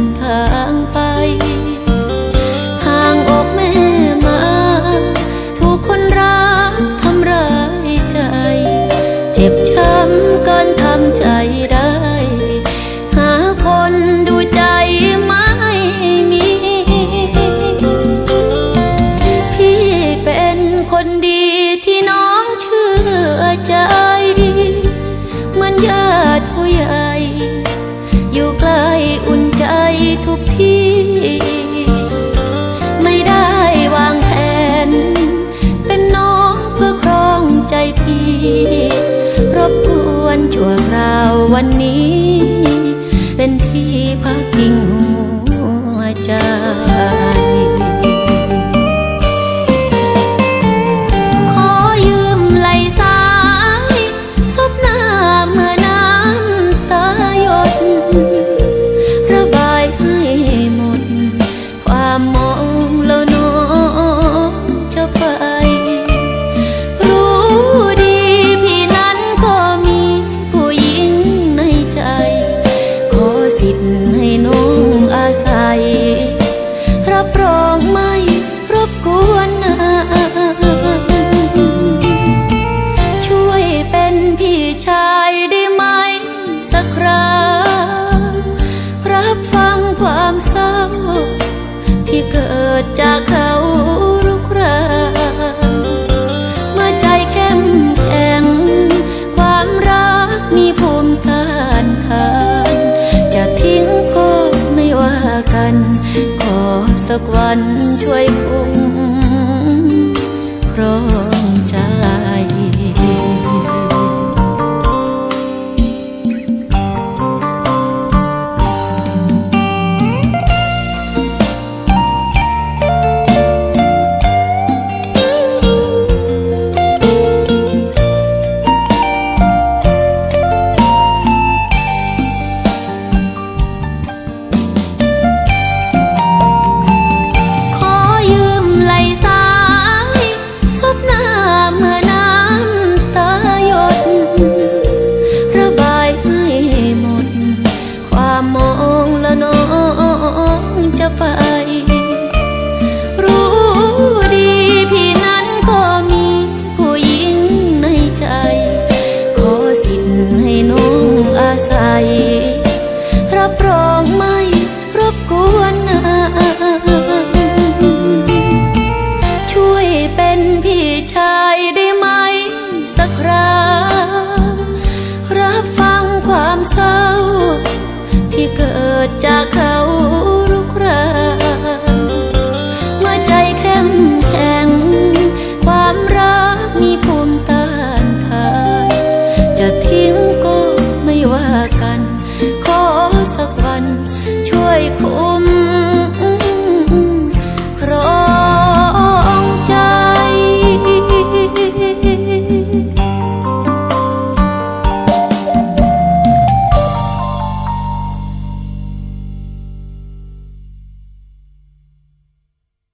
นทางไป ชั่วคราววันนี้ พี่ชายได้ไหมสักครั้งรับฟังความเศร้า ที่เกิดจากเขาลุกรานเมื่อใจเข้มแข็ง ความรักมีภูมิต้านทานจะทิ้งก็ไม่ว่ากัน ขอสักวันช่วยคุ้มครอง